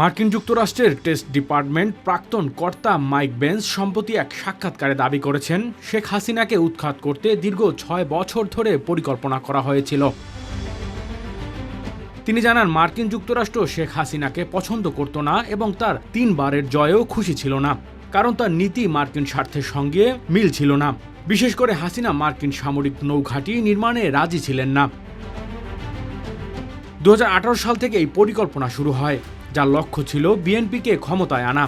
মার্কিন যুক্তরাষ্ট্রের test department প্রাক্তন কর্তা মাইক বেন্স সম্প্রতি এক সাক্ষাৎকারে দাবি করেছেন, শেখ হাসিনাকে উৎখাত করতে দীর্ঘ ছয় বছর ধরে পরিকল্পনা করা হয়েছিল। তিনি জানান, মার্কিন যুক্তরাষ্ট্র শেখ হাসিনাকে পছন্দ করত না এবং তার তিনবারের জয়েও খুশি ছিল না, কারণ তার নীতি মার্কিন স্বার্থের সঙ্গে মিল ছিল না। বিশেষ করে হাসিনা মার্কিন সামরিক নৌঘাঁটি নির্মাণে রাজি ছিলেন না। দু হাজার আঠারো সাল থেকে এই পরিকল্পনা শুরু হয়। যার লক্ষ্য ছিল বিএনপিকে ক্ষমতায় আনা।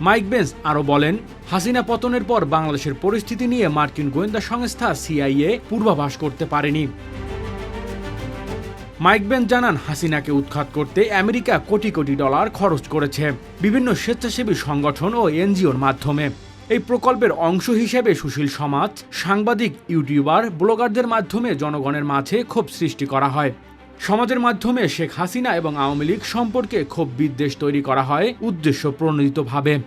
মাইক বেন্স আরও বলেন, হাসিনা পতনের পর বাংলাদেশের পরিস্থিতি নিয়ে মার্কিন গোয়েন্দা সংস্থা সিআইএ পূর্বাভাস করতে পারেনি। মাইক বেন্স জানান, হাসিনাকে উৎখাত করতে আমেরিকা কোটি কোটি ডলার খরচ করেছে। বিভিন্ন স্বেচ্ছাসেবী সংগঠন ও এনজিওর মাধ্যমে। এই প্রকল্পের অংশ হিসেবে সুশীল সমাজ, সাংবাদিক, ইউটিউবার, ব্লগারদের মাধ্যমে জনগণের মাঝে ক্ষোভ সৃষ্টি করা হয়। সমাজের মাধ্যমে শেখ হাসিনা এবং আওয়ামী লীগ সম্পর্কে ক্ষোভ বিদ্বেষ তৈরি করা হয় উদ্দেশ্য প্রণোদিতভাবে।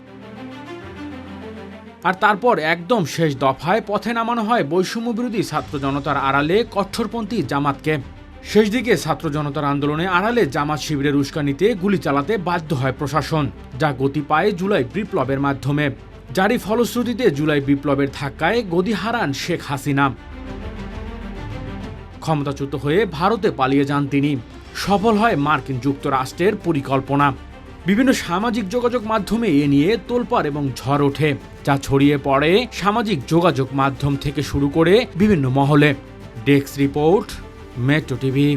আর তারপর একদম শেষ দফায় পথে নামানো হয় বৈষম্য বিরোধী ছাত্র জনতার আড়ালে কঠোরপন্থী জামাতকে। শেষ দিকে ছাত্র জনতার আন্দোলনে আড়ালে জামাত শিবিরের উস্কানিতে গুলি চালাতে বাধ্য হয় প্রশাসন, যা গতি পায় জুলাই বিপ্লবের মাধ্যমে। যারই ফলশ্রুতিতে জুলাই বিপ্লবের ধাক্কায় গদি হারান শেখ হাসিনা। ক্ষমতাচ্যুত হয়ে ভারতে পালিয়ে যান তিনি। সফল হয় মার্কিন যুক্তরাষ্ট্রের পরিকল্পনা। বিভিন্ন সামাজিক যোগাযোগ মাধ্যমে এ নিয়ে তোলপাড় এবং ঝড় ওঠে, যা ছড়িয়ে পড়ে সামাজিক যোগাযোগ মাধ্যম থেকে শুরু করে বিভিন্ন মহলে। Desk report, metro TV.